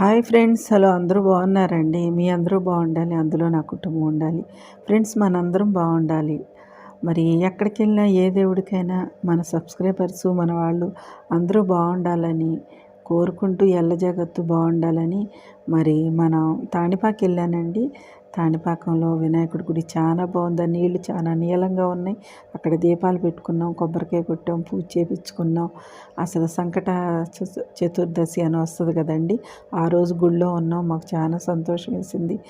Hi friends hello అందరూ బాగున్నారండి? మీ అందరూ బాగుండాలి అందులో నా కుటుంబం ఉండాలి. ఫ్రెండ్స్ మనందరం బాగుండాలి. మరి ఎక్కడికి వెళ్ళినా ఏ దేవుడికైనా మన సబ్స్క్రైబర్స్ మన వాళ్ళు అందరూ బాగుండాలని కోరుకుంటూ ఎల్ల జగత్తు బాగుండాలని మరి మనం తాణిపాకి వెళ్ళానండి తాణిపాకంలో వినాయకుడి గుడి చాలా బాగుంది. ఆ నీళ్ళు చాలా నీలంగా ఉన్నాయి. అక్కడ దీపాలు పెట్టుకున్నాం కొబ్బరికాయ కొట్టాం పూజ చేపించుకున్నాం. అసలు సంకట చతు- చతుర్దశి అని వస్తుంది కదండి. ఆ రోజు గుళ్ళో ఉన్నాం. మాకు చాలా సంతోషం వేసింది.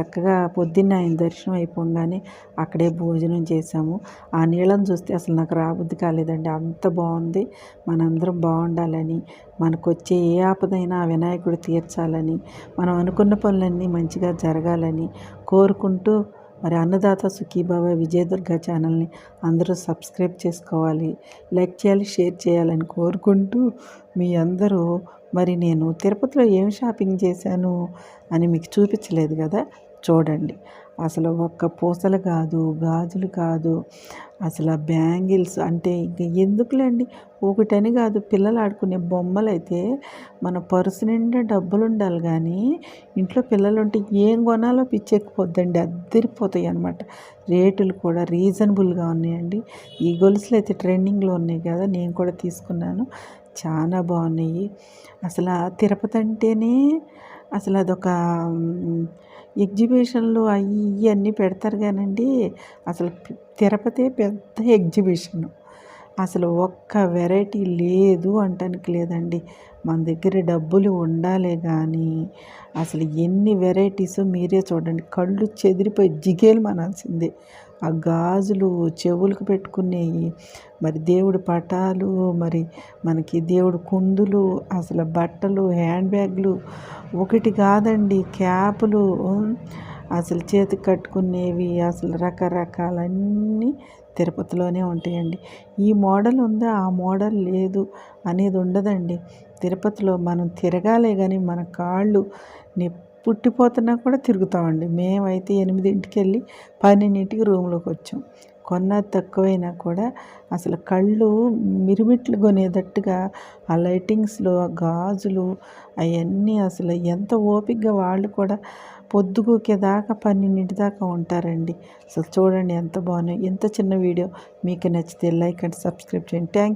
చక్కగా పొద్దున్న ఆయన దర్శనం అయిపోగానే అక్కడే భోజనం చేసాము ఆ నీళ్ళని చూస్తే అసలు నాకు రాబుద్ది కాలేదండి. అంత బాగుంది. మనందరం బాగుండాలని మనకొచ్చే ఏ ఆపదైనా ఆ వినాయకుడు తీర్చాలని మనం అనుకున్న పనులన్నీ మంచిగా జరగాలని కోరుకుంటూ మరి అన్నదాత సుఖీభావ విజయదుర్గ ఛానల్ని అందరూ సబ్స్క్రైబ్ చేసుకోవాలి లైక్ చేయాలి షేర్ చేయాలని కోరుకుంటూ మీ అందరూ మరి నేను తిరుపతిలో ఏం షాపింగ్ చేశాను అని మీకు చూపించలేదు కదా? చూడండి. అసలు ఒక్క పూసలు కాదు గాజులు కాదు అసలు ఆ బ్యాంగిల్స్ అంటే ఇంక ఎందుకులేండి? ఒకటని కాదు పిల్లలు ఆడుకునే బొమ్మలు అయితే మన పర్సు నిండా డబ్బులు ఉండాలి కానీ ఇంట్లో పిల్లలు ఉంటే ఏం కొనాలో పిచ్చెక్కిపోద్దండి అద్దరిపోతాయి అనమాట రేటులు కూడా రీజనబుల్గా ఉన్నాయండి. ఈ గొలుసులు అయితే ట్రెండింగ్లో ఉన్నాయి కదా నేను కూడా తీసుకున్నాను. చాలా బాగున్నాయి. అసలు తిరుపతి అంటేనే అసలు అదొక ఎగ్జిబిషన్లు అవి ఇవి అన్నీ పెడతారు కానండి అసలు తిరుపతే తిరుపతి పెద్ద ఎగ్జిబిషన్. అసలు ఒక్క వెరైటీ లేదు అంటానికి లేదండి. మన దగ్గర డబ్బులు ఉండాలే కానీ అసలు ఎన్ని వెరైటీస్ మీరే చూడండి. కళ్ళు చెదిరిపోయి జిగేలు మనాల్సిందే. ఆ గాజులు చెవులకు పెట్టుకునేవి మరి దేవుడి పటాలు మరి మనకి దేవుడు కుందులు అసలు బట్టలు హ్యాండ్ బ్యాగ్లు ఒకటి కాదండి క్యాపులు అసలు చేతికి కట్టుకునేవి అసలు రకరకాలన్నీ తిరుపతిలోనే ఉంటాయండి. ఈ మోడల్ ఉందా? ఆ మోడల్ లేదు అనేది ఉండదండి. తిరుపతిలో మనం తిరగాలే కానీ మన కాళ్ళు పుట్టిపోతున్నా కూడా తిరుగుతామండి. మేమైతే ఎనిమిదింటికి వెళ్ళి పన్నెండింటికి రూమ్లోకి వచ్చాం కొన్న తక్కువైనా కూడా అసలు కళ్ళు మిరుమిట్లు కొనేటట్టుగా ఆ లైటింగ్స్లో ఆ గాజులు అవన్నీ అసలు ఎంత ఓపికగా వాళ్ళు కూడా పొద్దుగూకే దాకా పన్నెండింటి దాకా ఉంటారండి. అసలు చూడండి ఎంత బాగున్నాయి. ఎంత చిన్న వీడియో. మీకు నచ్చితే లైక్ అండ్ సబ్స్క్రైబ్ చేయండి. థ్యాంక్